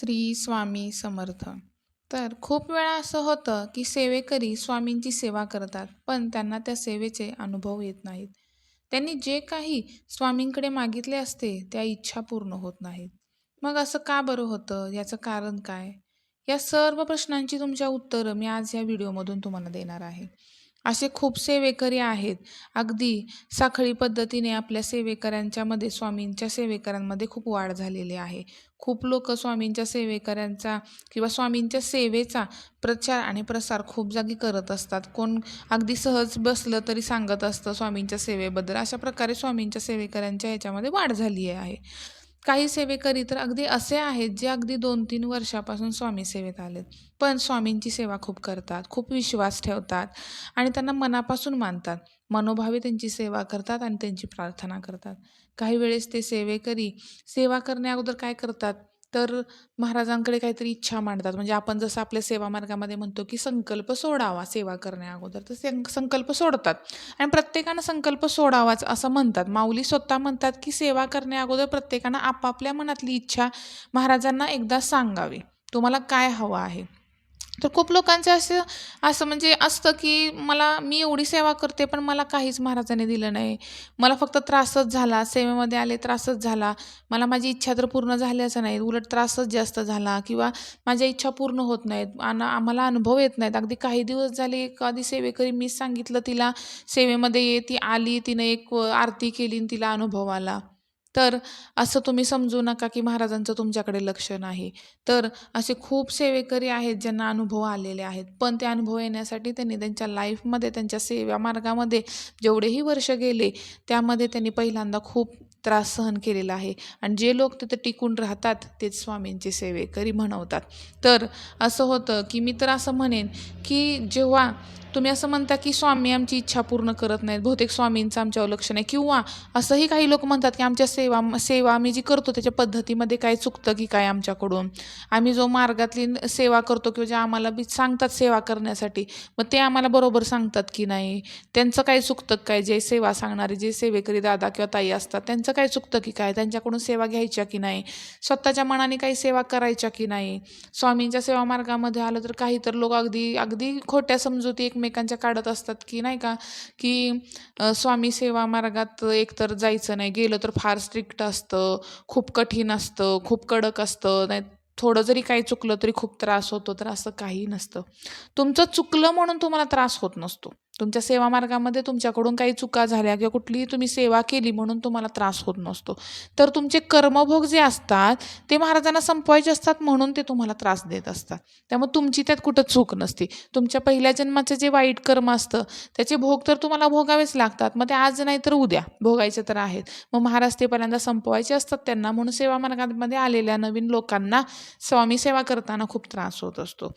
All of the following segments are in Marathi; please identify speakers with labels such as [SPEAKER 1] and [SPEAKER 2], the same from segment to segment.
[SPEAKER 1] श्री स्वामी समर्थ. तर खूप वेळा असं होतं की सेवेकरी स्वामींची सेवा करतात पण त्यांना त्या सेवेचे अनुभव येत नाहीत. त्यांनी जे काही स्वामींकडे मागितले असते त्या इच्छा पूर्ण होत नाहीत. मग असं का बरं होतं? याचं कारण काय? या सर्व प्रश्नांची तुमच्या उत्तरं मी आज या व्हिडिओमधून तुम्हाला देणार आहे. असे खूप सेवेकरी आहेत. अगदी साखळी पद्धतीने आपल्या सेवेकऱ्यांच्यामध्ये स्वामींच्या सेवेकऱ्यांमध्ये खूप वाढ झालेली आहे. खूप लोक स्वामींच्या सेवेकऱ्यांचा किंवा स्वामींच्या सेवेचा प्रचार आणि प्रसार खूप जागी करत असतात. कोण अगदी सहज बसलं तरी सांगत असतं स्वामींच्या सेवेबद्दल. अशा प्रकारे स्वामींच्या सेवेकऱ्यांच्या ह्याच्यामध्ये वाढ झाली आहे. काही सेवेकरी तर अगदी असे आहेत जे अगदी दोन तीन वर्षापासून स्वामी सेवेत आलेत. पण स्वामींची सेवा खूप करतात खूप विश्वास ठेवतात आणि त्यांना मनापासून मानतात. मनोभावे त्यांची सेवा करतात आणि त्यांची प्रार्थना करतात. काही वेळेस ते सेवेकरी सेवा करण्या अगोदर काय करतात? तर महाराजांकडे काहीतरी इच्छा मांडतात. म्हणजे आपण जसं आपल्या सेवा मार्गामध्ये म्हणतो की संकल्प सोडावा सेवा करण्या अगोदर. तर सं- संकल्प सोडतात. आणि प्रत्येकानं संकल्प सोडावाच असं म्हणतात. माऊली स्वतः म्हणतात की सेवा करण्या अगोदर प्रत्येकानं आपापल्या मनातली इच्छा महाराजांना एकदा सांगावी. तुम्हाला काय हवं आहे? तर खूप लोकांचं असं असं म्हणजे असतं की मला मी एवढी सेवा करते पण मला काहीच महाराजांनी दिलं नाही. मला फक्त त्रासच झाला सेवेमध्ये आले त्रासच झाला. मला माझी इच्छा तर पूर्ण झाल्याच नाही. उलट त्रासच जास्त झाला किंवा माझ्या इच्छा पूर्ण होत नाहीत. आणि आम्हाला अनुभव येत नाहीत. अगदी काही दिवस झाले एक आधी सेवेकरी मीच सांगितलं तिला सेवेमध्ये ये ती आली तिनं एक आरती केली आणि तिला अनुभव आला तर असं तुम्ही समजू नका की महाराजांचं तुमच्याकडे लक्ष नाही. तर असे खूप सेवेकरी आहेत ज्यांना अनुभव आलेले आहेत. पण ते अनुभव येण्यासाठी त्यांनी त्यांच्या लाईफमध्ये त्यांच्या सेवा मार्गामध्ये जेवढेही वर्ष गेले त्यामध्ये त्यांनी पहिल्यांदा खूप त्रास सहन केलेला आहे. आणि जे लोक तिथे टिकून राहतात तेच स्वामींचे सेवेकरी म्हणवतात. तर असं होतं की मी तर असं म्हणेन की जेव्हा तुम्ही असं म्हणता की स्वामी आमची इच्छा पूर्ण करत नाहीत बहुतेक स्वामींचं आमच्यावर लक्ष नाही. किंवा असंही काही लोक म्हणतात की आमच्या सेवा सेवा आम्ही जी करतो त्याच्या पद्धतीमध्ये काय चुकतं की काय आमच्याकडून? आम्ही जो मार्गातली सेवा करतो किंवा जे आम्हाला बी सांगतात सेवा करण्यासाठी मग ते आम्हाला बरोबर सांगतात की नाही? त्यांचं काय चुकतं काय? जे सेवा सांगणारे जे सेवेकरी दादा किंवा ताई असतात त्यांचं काय चुकतं की काय? त्यांच्याकडून सेवा घ्यायच्या की नाही? स्वतःच्या मनाने काही सेवा करायच्या की नाही? स्वामींच्या सेवा मार्गामध्ये आलं तर काही तर लोक अगदी अगदी खोट्या समजुती एकमेकांच्या काढत असतात की नाही का? की स्वामी सेवा मार्गात एकतर जायचं नाही गेलं तर फार स्ट्रिक्ट असतं खूप कठीण असतं खूप कडक असतं नाही थोडं जरी काही चुकलं तरी खूप त्रास होतो तर असं काही नसतं. तुमचं चुकलं म्हणून तुम्हाला त्रास होत नसतो. तुमच्या सेवा मार्गामध्ये तुमच्याकडून काही चुका झाल्या किंवा कुठलीही तुम्ही सेवा केली म्हणून तुम्हाला त्रास होत नसतो. तर तुमचे कर्मभोग जे असतात ते महाराजांना संपवायचे असतात म्हणून ते तुम्हाला त्रास देत असतात. त्यामुळे तुमची त्यात कुठं चूक नसते. तुमच्या पहिल्या जन्माचं जे वाईट कर्म असतं त्याचे भोग तर तुम्हाला भोगावेच लागतात. मग ते आज नाही तर उद्या भोगायचे तर आहेत. मग महाराज ते पहिल्यांदा संपवायचे असतात त्यांना म्हणून सेवा मार्गामध्ये आलेल्या नवीन लोकांना स्वामी सेवा करताना खूप त्रास होत असतो.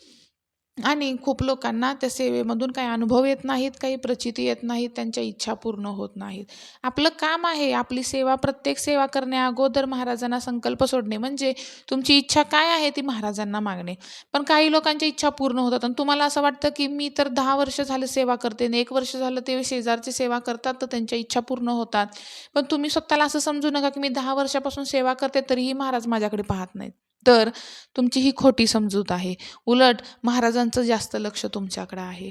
[SPEAKER 1] आणि खूप लोकांना त्या सेवेमधून काही अनुभव येत नाहीत काही प्रचिती येत नाहीत त्यांच्या इच्छा पूर्ण होत नाहीत. आपलं काम आहे आपली सेवा प्रत्येक सेवा करण्या अगोदर महाराजांना संकल्प सोडणे. म्हणजे तुमची इच्छा काय आहे ती महाराजांना मागणे. पण काही लोकांच्या इच्छा पूर्ण होतात आणि तुम्हाला असं वाटतं की मी तर दहा वर्ष झालं सेवा करते आणि एक वर्ष झालं ते शेजारची सेवा करतात तर त्यांच्या इच्छा पूर्ण होतात. पण तुम्ही स्वतःला असं समजू नका की मी दहा वर्षापासून सेवा करते तरीही महाराज माझ्याकडे पाहत नाहीत. तर तुमची ही खोटी समजूत आहे. उलट महाराजांचं जास्त लक्ष तुमच्याकडं आहे.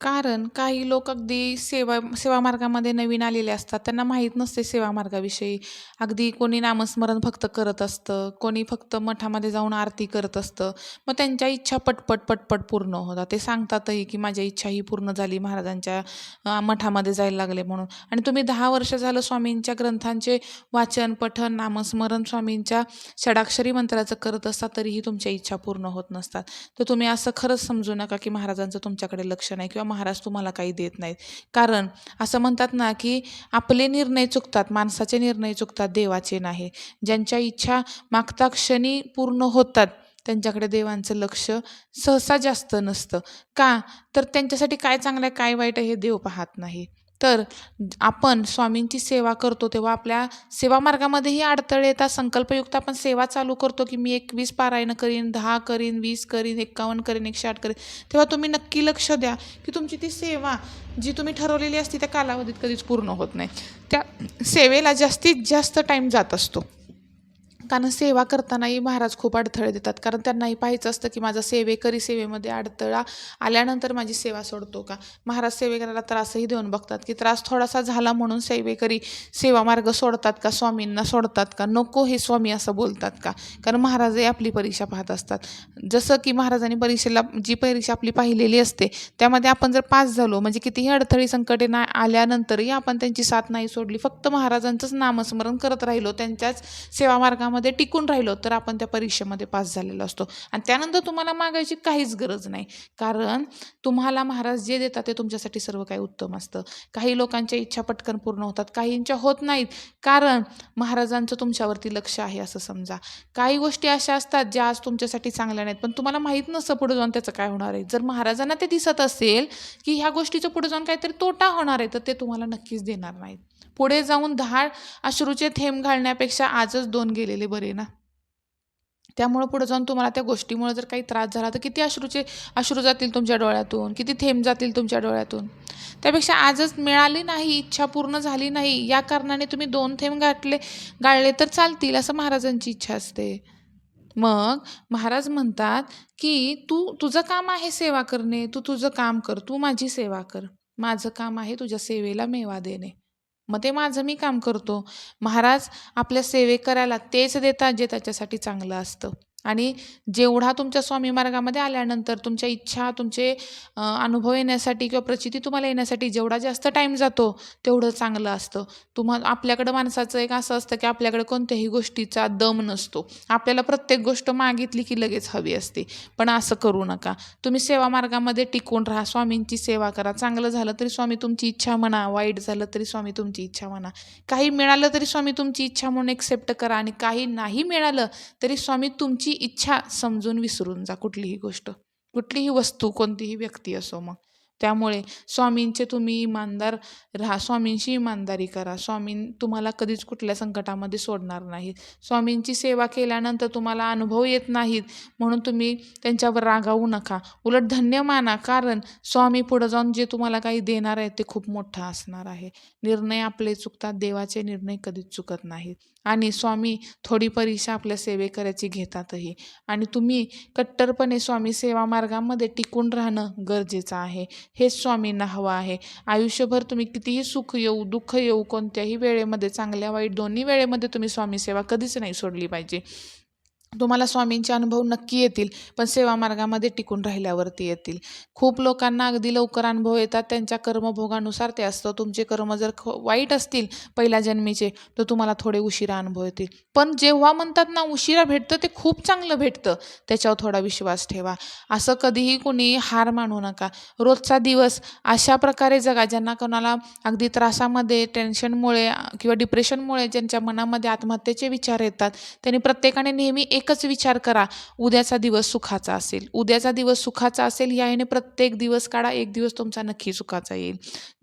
[SPEAKER 1] कारण काही लोक अगदी सेवा सेवा मार्गामध्ये नवीन आलेले असतात. त्यांना माहीत नसते सेवा मार्गाविषयी. अगदी कोणी नामस्मरण फक्त करत असतं कोणी फक्त मठामध्ये जाऊन आरती करत असतं. मग त्यांच्या इच्छा पटपट पटपट पूर्ण होतात. ते सांगतातही की माझ्या इच्छा ही पूर्ण झाली महाराजांच्या मठामध्ये जायला लागले म्हणून. आणि तुम्ही दहा वर्ष झालं स्वामींच्या ग्रंथांचे वाचन पठन नामस्मरण स्वामींच्या षडाक्षरी मंत्राचं करत असता तरीही तुमच्या इच्छा पूर्ण होत नसतात. तर तुम्ही असं खरंच समजू नका की महाराजांचं तुमच्याकडे लक्ष नाही किंवा महाराज तुम्हाला काही देत नाहीत. कारण असं म्हणतात ना की आपले निर्णय चुकतात माणसाचे निर्णय चुकतात देवाचे नाही. ज्यांच्या इच्छा मागता क्षणी पूर्ण होतात त्यांच्याकडे देवांचं लक्ष सहसा जास्त नसतं. का? तर त्यांच्यासाठी काय चांगलं आहे काय वाईट आहे हे देव पाहत नाही. तर आपण स्वामींची सेवा करतो तेव्हा आपल्या सेवा मार्गामध्येही अडथळे येतात. संकल्पयुक्त आपण सेवा चालू करतो की मी एकवीस पारायणं करीन दहा करीन वीस करीन एक्कावन्न करीन एकशे आठ करीन. तेव्हा तुम्ही नक्की लक्ष द्या की तुमची ती सेवा जी तुम्ही ठरवलेली असते त्या कालावधीत कधीच पूर्ण होत नाही. त्या सेवेला जास्तीत जास्त टाईम जात असतो. कारण सेवा करतानाही महाराज खूप अडथळे देतात. कारण त्यांनाही पाहायचं असतं की माझा सेवेकरी सेवेमध्ये अडथळा आल्यानंतर माझी सेवा सोडतो का? महाराज सेवेकऱ्याला त्रासही देऊन बघतात की त्रास थोडासा झाला म्हणून सेवेकरी सेवा मार्ग सोडतात का? स्वामींना सोडतात का? नको हे स्वामी असं बोलतात का? कारण महाराजही आपली परीक्षा पाहत असतात. जसं की महाराजांनी परीक्षेला जी परीक्षा आपली पाहिलेली असते त्यामध्ये आपण जर पास झालो म्हणजे कितीही अडथळी संकटे ना आल्यानंतरही आपण त्यांची साथ नाही सोडली फक्त महाराजांचंच नामस्मरण करत राहिलो त्यांच्याच सेवा मार्गामध्ये टिकून राहिलो तर आपण त्या परीक्षेमध्ये पास झालेलो असतो. आणि त्यानंतर तुम्हाला मागायची काहीच गरज नाही. कारण तुम्हाला महाराज जे देतात ते तुमच्यासाठी सर्व काही उत्तम असतं. काही लोकांच्या इच्छा पटकन पूर्ण होतात काहींच्या होत नाहीत. कारण महाराजांचं तुमच्यावरती लक्ष आहे असं समजा. काही गोष्टी अशा असतात ज्या आज तुमच्यासाठी चांगल्या नाहीत. पण तुम्हाला माहीत नसतं पुढे जाऊन त्याचं काय होणार आहे. जर महाराजांना ते दिसत असेल की ह्या गोष्टीचं पुढे जाऊन काहीतरी तोटा होणार आहे तर ते तुम्हाला नक्कीच देणार नाहीत. पुढे जाऊन दहा अश्रूचे थेंब घालण्यापेक्षा आजच दोन गेलेले बरे ना. त्यामुळं पुढे जाऊन तुम्हाला त्या गोष्टीमुळे जर काही त्रास झाला तर किती अश्रूचे अश्रू जातील तुमच्या डोळ्यातून किती थेंब जातील तुमच्या डोळ्यातून. त्यापेक्षा आजच मिळाली नाही इच्छा पूर्ण झाली नाही या कारणाने तुम्ही दोन थेंब गाठले गाळले तर चालतील असं महाराजांची इच्छा असते. मग महाराज म्हणतात की तू तुझं काम आहे सेवा करणे तू तुझं काम कर तू माझी सेवा कर. माझं काम आहे तुझ्या सेवेला मेवा देणे. मग ते माझं मी काम करतो. महाराज आपल्या सेवेकऱ्याला तेच देतात जे त्याच्यासाठी चांगलं असतं. आणि जेवढा तुमच्या स्वामी मार्गामध्ये आल्यानंतर तुमच्या इच्छा तुमचे अनुभव येण्यासाठी किंवा प्रचिती तुम्हाला येण्यासाठी जेवढा जास्त टाईम जातो तेवढं चांगलं असतं. तुम्हा आपल्याकडं माणसाचं एक असं असतं की आपल्याकडे कोणत्याही गोष्टीचा दम नसतो. आपल्याला प्रत्येक गोष्ट मागितली की लगेच हवी असते. पण असं करू नका. तुम्ही सेवा मार्गामध्ये टिकून राहा. स्वामींची सेवा करा. चांगलं झालं तरी स्वामी तुमची इच्छा म्हणा. वाईट झालं तरी स्वामी तुमची इच्छा म्हणा. काही मिळालं तरी स्वामी तुमची इच्छा म्हणून एक्सेप्ट करा. आणि काही नाही मिळालं तरी स्वामी तुमची तुमची इच्छा समजून विसरून जा कुठलीही गोष्ट. कुठलीही वस्तू कोणतीही व्यक्ती असो मग. त्यामुळे स्वामींचे तुम्ही इमानदार राहा. स्वामींशी इमानदारी करा. स्वामी तुम्हाला कधीच कुठल्या संकटामध्ये सोडणार नाहीत. स्वामींची सेवा केल्यानंतर तुम्हाला अनुभव येत नाहीत. म्हणून तुम्ही त्यांच्यावर रागावू नका. उलट धन्य माना. कारण स्वामी पुढं जाऊन जे तुम्हाला काही देणार आहे ते खूप मोठं असणार आहे. निर्णय आपले चुकतात. देवाचे निर्णय कधीच चुकत नाहीत. आणि स्वामी थोडी परीक्षा आपल्या सेवेकऱ्याची घेतातही. आणि तुम्ही कट्टरपणे स्वामी सेवा मार्गामध्ये टिकून राहणं गरजेचं आहे. हेच स्वामींना हवं आहे. आयुष्यभर तुम्ही कितीही सुख येऊ दुःख येऊ कोणत्याही वेळेमध्ये चांगल्या वाईट दोन्ही वेळेमध्ये तुम्ही स्वामी सेवा कधीच नाही सोडली पाहिजे. तुम्हाला स्वामींचे अनुभव नक्की येतील पण सेवा मार्गामध्ये टिकून राहिल्यावरती येतील. खूप लोकांना अगदी लवकर अनुभव येतात त्यांच्या कर्मभोगानुसार ते असतं. तुमचे कर्म जर ख वाईट असतील पहिल्या जन्मीचे तर तुम्हाला थोडे उशिरा अनुभव येतील. पण जेव्हा म्हणतात ना उशिरा भेटतं ते खूप चांगलं भेटतं. त्याच्यावर थोडा विश्वास ठेवा. असं कधीही कोणी हार मानू नका. रोजचा दिवस अशा प्रकारे जगा ज्यांना कोणाला अगदी त्रासामध्ये टेन्शनमुळे किंवा डिप्रेशनमुळे ज्यांच्या मनामध्ये आत्महत्येचे विचार येतात त्यांनी प्रत्येकाने नेहमी एकच विचार करा उद्याचा दिवस सुखाचा असेल. उद्याचा दिवस सुखाचा असेल याने प्रत्येक दिवस काढा एक दिवस तुमचा नक्की सुखाचा येईल.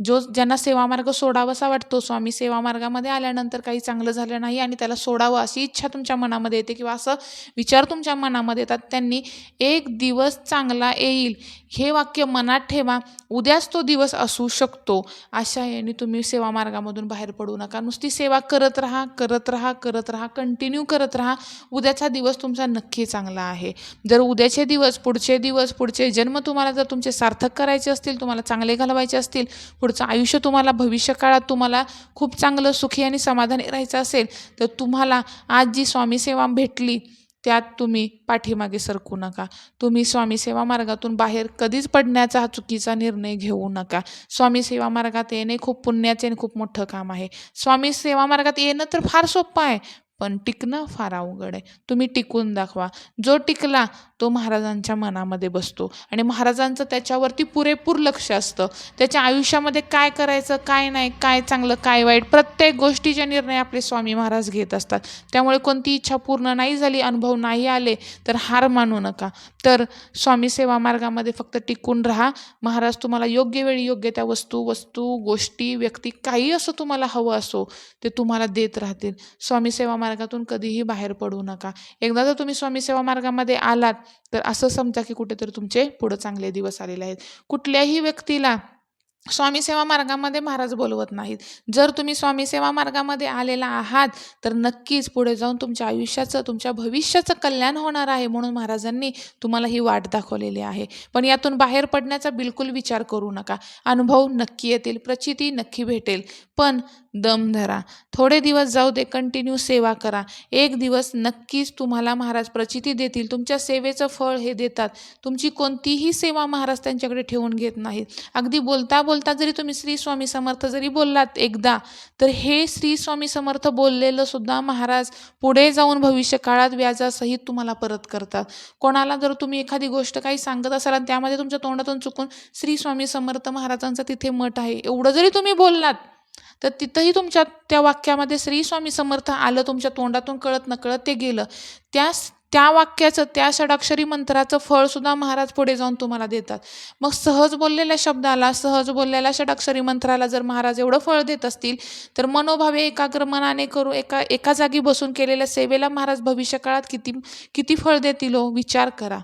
[SPEAKER 1] जो ज्यांना सेवामार्ग सोडावासा वाटतो स्वामी सेवामार्गामध्ये आल्यानंतर काही चांगलं झालं नाही आणि त्याला सोडावं अशी इच्छा तुमच्या मनामध्ये येते किंवा असं विचार तुमच्या मनामध्ये येतात त्यांनी एक दिवस चांगला येईल. हे वाक्य मनात ठेवा उद्याच तो दिवस असू शकतो. अशा याने तुम्ही सेवा मार्गामधून बाहेर पडू नका. नुसती सेवा करत राहा करत राहा करत राहा कंटिन्यू करत राहा. उद्याचा दिवस तुमचा नक्की चांगला आहे. जर उद्याचे दिवस पुढचे दिवस पुढचे जन्म तुम्हाला जर तुमचे सार्थक करायचे असतील तुम्हाला चांगले घालवायचे असतील पुढचं आयुष्य तुम्हाला भविष्यकाळात तुम्हाला खूप चांगलं सुखी आणि समाधानी राहायचं असेल तर तुम्हाला आज जी स्वामी सेवा भेटली त्यात तुम्ही पाठीमागे सरकू नका. तुम्ही स्वामी सेवा मार्गातून बाहेर कधीच पडण्याचा हा चुकीचा निर्णय घेऊ नका. स्वामी सेवा मार्गात येणे खूप पुण्याचे आणि खूप मोठं काम आहे. स्वामी सेवा मार्गात येणं तर फार सोपं आहे पण टिकणं फार अवघड आहे. तुम्ही टिकून दाखवा. जो टिकला तो महाराजांच्या मनामध्ये बसतो. आणि महाराजांचं त्याच्यावरती पुरेपूर लक्ष असतं. त्याच्या आयुष्यामध्ये काय करायचं काय नाही काय चांगलं काय वाईट प्रत्येक गोष्टीचे निर्णय आपले स्वामी महाराज घेत असतात. त्यामुळे कोणती इच्छा पूर्ण नाही झाली अनुभव नाही आले तर हार मानू नका. तर स्वामी सेवा मार्गामध्ये फक्त टिकून राहा. महाराज तुम्हाला योग्य वेळी योग्य त्या वस्तू वस्तू गोष्टी व्यक्ती काही असं तुम्हाला हवं असो ते तुम्हाला देत राहतील. स्वामी सेवा मार्गातून कधीही बाहेर पडू नका. एकदा जर तुम्ही स्वामी सेवा मार्गामध्ये आलात तर असं समजा की कुठेतरी तुमचे पुढं चांगले दिवस आलेले आहेत. कुठल्याही व्यक्तीला स्वामी सेवा मार्गामध्ये महाराज बोलवत नाहीत. जर तुम्ही स्वामी सेवा मार्गामध्ये आलेला आहात तर नक्कीच पुढे जाऊन तुमच्या आयुष्याचं तुमच्या भविष्याचं कल्याण होणार आहे म्हणून महाराजांनी तुम्हाला ही वाट दाखवलेली आहे. पण यातून बाहेर पडण्याचा बिलकुल विचार करू नका. अनुभव नक्की येतील प्रचिती नक्की भेटेल. पण दम धरा. थोडे दिवस जाऊ दे कंटिन्यू सेवा करा. एक दिवस नक्कीच तुम्हाला महाराज प्रचिती देतील. तुमच्या सेवेचं फळ हे देतात. तुमची कोणतीही सेवा महाराज त्यांच्याकडे ठेवून घेत नाहीत. अगदी बोलता बोलता जरी तुम्ही श्री स्वामी समर्थ जरी बोललात एकदा तर हे श्री स्वामी समर्थ बोललेलं सुद्धा महाराज पुढे जाऊन भविष्य काळात व्याजासहित तुम्हाला परत करतात. कोणाला जर तुम्ही एखादी गोष्ट काही सांगत असाल आणि त्यामध्ये तुमच्या तोंडातून चुकून श्री स्वामी समर्थ महाराजांचा तिथे मठ आहे एवढं जरी तुम्ही बोललात तर तिथंही तुमच्या त्या वाक्यामध्ये श्री स्वामी समर्थ आलं तुमच्या तोंडातून कळत नकळत ते गेलं. त्या त्या वाक्याचं त्या षडाक्षरी मंत्राचं फळसुद्धा महाराज पुढे जाऊन तुम्हाला देतात. मग सहज बोललेल्या शब्दाला सहज बोललेल्या षडाक्षरी मंत्राला जर महाराज एवढं फळ देत असतील तर मनोभावे एकाग्र मनाने करू एका एका जागी बसून केलेल्या सेवेला महाराज भविष्यकाळात किती किती फळ देतील हो? विचार करा.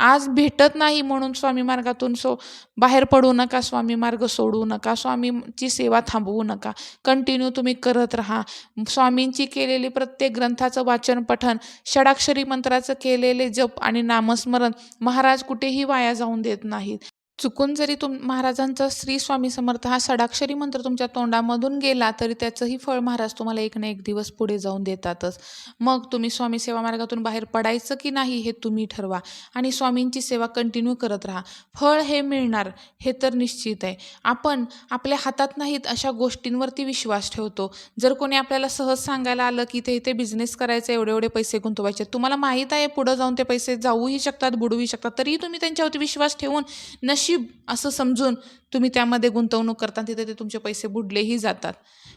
[SPEAKER 1] आज भेटत नाही म्हणून स्वामी मार्गातून सो बाहेर पडू नका स्वामी मार्ग सोडू नका स्वामींची सेवा थांबवू नका. कंटिन्यू तुम्ही करत राहा. स्वामींची केलेली प्रत्येक ग्रंथाचं वाचन पठन षडाक्षरी मंत्राचं केलेले जप आणि नामस्मरण महाराज कुठेही वाया जाऊन देत नाहीत. चुकून जरी तुम महाराजांचा श्री स्वामी समर्थ हा षडाक्षरी मंत्र तुमच्या तोंडामधून गेला तरी त्याचंही फळ महाराज तुम्हाला एक ना एक दिवस पुढे जाऊन देतातच. मग तुम्ही स्वामी सेवा मार्गातून बाहेर पडायचं की नाही हे तुम्ही ठरवा. आणि स्वामींची सेवा कंटिन्यू करत राहा. फळ हे मिळणार हे तर निश्चित आहे. आपण आपल्या हातात नाहीत अशा गोष्टींवरती विश्वास ठेवतो. जर कोणी आपल्याला सहज सांगायला आलं की ते इथे बिझनेस करायचं एवढे एवढे पैसे गुंतवायचे तुम्हाला माहीत आहे पुढं जाऊन ते पैसे जाऊही शकतात बुडूही शकतात तरीही तुम्ही त्यांच्यावरती विश्वास ठेवून नशी नशीब असं समजून तुम्ही त्यामध्ये गुंतवणूक करता तिथे ते तुमचे पैसे बुडलेही जातात.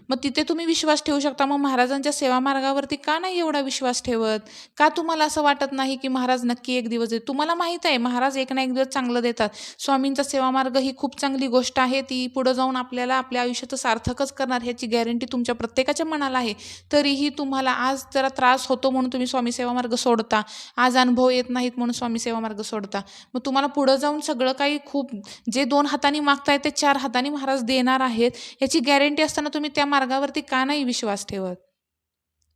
[SPEAKER 1] मग तिथे तुम्ही विश्वास ठेवू शकता. मग महाराजांच्या सेवा मार्गावरती का नाही एवढा विश्वास ठेवत? का तुम्हाला असं वाटत नाही की महाराज नक्की एक दिवस देत? तुम्हाला माहीत आहे महाराज एक ना एक दिवस चांगलं देतात. स्वामींचा सेवा मार्ग ही खूप चांगली गोष्ट आहे. ती पुढं जाऊन आपल्याला आपल्या आयुष्याचं सार्थकच करणार ह्याची गॅरंटी तुमच्या प्रत्येकाच्या मनाला आहे. तरीही तुम्हाला आज जरा त्रास होतो म्हणून तुम्ही स्वामी सेवा मार्ग सोडता. आज अनुभव येत नाहीत म्हणून स्वामी सेवा मार्ग सोडता. मग तुम्हाला पुढं जाऊन सगळं काही खूप जे दोन हातांनी मागताय ते चार हाताने महाराज देणार आहेत. याची गॅरंटी असताना तुम्ही त्या मार्गावरती का नाही विश्वास ठेवत?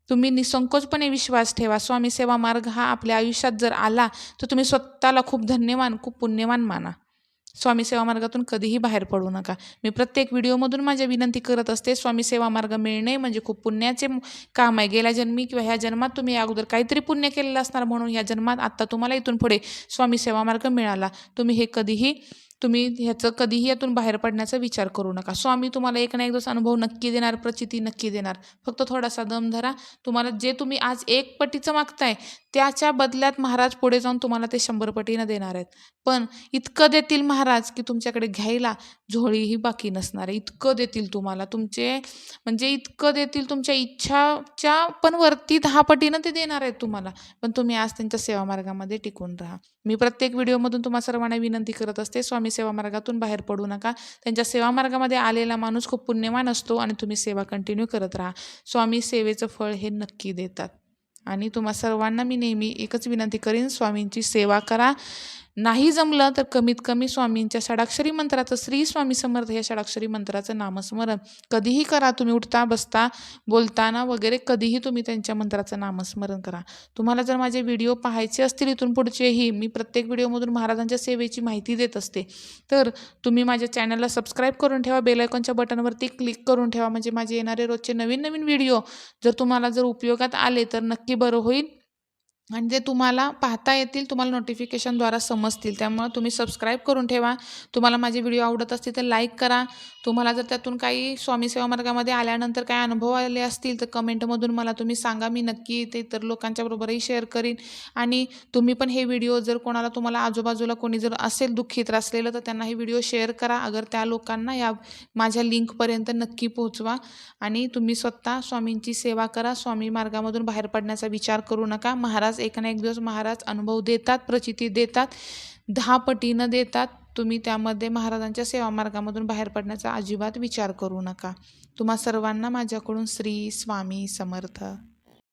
[SPEAKER 1] तुम्ही निसंकोचपणे विश्वास ठेवा. स्वामी सेवा मार्ग हा आपल्या आयुष्यात जर आला तर तुम्ही स्वतःला खूप धन्यवान खूप पुण्यवान माना. स्वामी सेवा मार्गातून कधीही बाहेर पडू नका. मी प्रत्येक व्हिडिओमधून माझ्या विनंती करत असते स्वामी सेवा मार्ग मिळणे म्हणजे खूप पुण्याचे काम आहे. गेल्या जन्मी किंवा ह्या जन्मात तुम्ही अगोदर काहीतरी पुण्य केलेलं असणार म्हणून या जन्मात आत्ता तुम्हाला इथून पुढे स्वामी सेवा मार्ग मिळाला. तुम्ही हे कधीही तुम्ही ह्याचं कधीही यातून बाहेर पडण्याचा विचार करू नका. स्वामी तुम्हाला एक ना एक दिवस अनुभव नक्की देणार प्रचिती नक्की देणार. फक्त थोडासा दम धरा. तुम्हाला जे तुम्ही आज एक पटीचं मागताय त्याच्या बदल्यात महाराज पुढे जाऊन तुम्हाला ते शंभर पटीनं देणार आहेत. पण इतकं देतील महाराज की तुमच्याकडे घ्यायला झोळीही बाकी नसणार आहे. इतकं देतील तुम्हाला. तुमचे म्हणजे इतकं देतील तुमच्या इच्छाच्या पण वरती दहा पटीनं ते देणार आहेत तुम्हाला. पण तुम्ही आज त्यांच्या सेवा मार्गामध्ये टिकून राहा. मी प्रत्येक व्हिडिओमधून तुम्हा सर्वांना विनंती करत असते स्वामी सेवा मार्गातून बाहेर पडू नका. त्यांच्या सेवा मार्गामध्ये आलेला माणूस खूप पुण्यवान असतो आणि तुम्ही सेवा कंटिन्यू करत राहा. स्वामी सेवेचं फळ हे नक्की देतात. आणि तुम्हा सर्वांना मी नेहमी एकच विनंती करीन स्वामींची सेवा करा. नाही जमलं तर कमीत कमी स्वामींच्या षडाक्षरी मंत्राचं श्री स्वामी समर्थ या षडाक्षरी मंत्राचं नामस्मरण. कधीही करा तुम्ही उठता बसता बोलताना वगैरे कधीही तुम्ही त्यांच्या मंत्राचं नामस्मरण करा. तुम्हाला जर माझे व्हिडिओ पाहायचे असतील इथून पुढचेही मी प्रत्येक व्हिडिओमधून महाराजांच्या सेवेची माहिती देत असते. तर तुम्ही माझ्या चॅनलला सबस्क्राईब करून ठेवा बेलायकॉनच्या बटनवरती क्लिक करून ठेवा. म्हणजे माझे येणारे रोजचे नवीन नवीन व्हिडिओ जर तुम्हाला जर उपयोगात आले तर नक्की बरं होईल. आणि ते तुम्हाला पाहता येतील तुम्हाला नोटिफिकेशनद्वारा समजतील त्यामुळं तुम्ही सबस्क्राईब करून ठेवा. तुम्हाला माझे व्हिडिओ आवडत असतील तर लाईक करा. तुम्हाला जर त्यातून काही स्वामी सेवा मार्गामध्ये आल्यानंतर काही अनुभव आले असतील तर कमेंटमधून मला तुम्ही सांगा. मी नक्की ते इतर लोकांच्याबरोबरही शेअर करीन. आणि तुम्ही पण हे व्हिडिओ जर कोणाला तुम्हाला आजूबाजूला कोणी जर असेल दुःखी त्रासलेलं तर त्यांना हे व्हिडिओ शेअर करा. अगर त्या लोकांना या माझ्या लिंकपर्यंत नक्की पोहोचवा. आणि तुम्ही स्वतः स्वामींची सेवा करा. स्वामी मार्गामधून बाहेर पडण्याचा विचार करू नका. महाराज महाराज एक ना एक दिवस महाराज अनुभव देतात प्रचिती देतात दहा पटीनं देतात. तुम्ही त्यामध्ये महाराजांच्या सेवा मार्गामधून बाहेर पडण्याचा अजिबात विचार करू नका. तुम्हा सर्वांना माझ्याकडून श्री स्वामी समर्थ.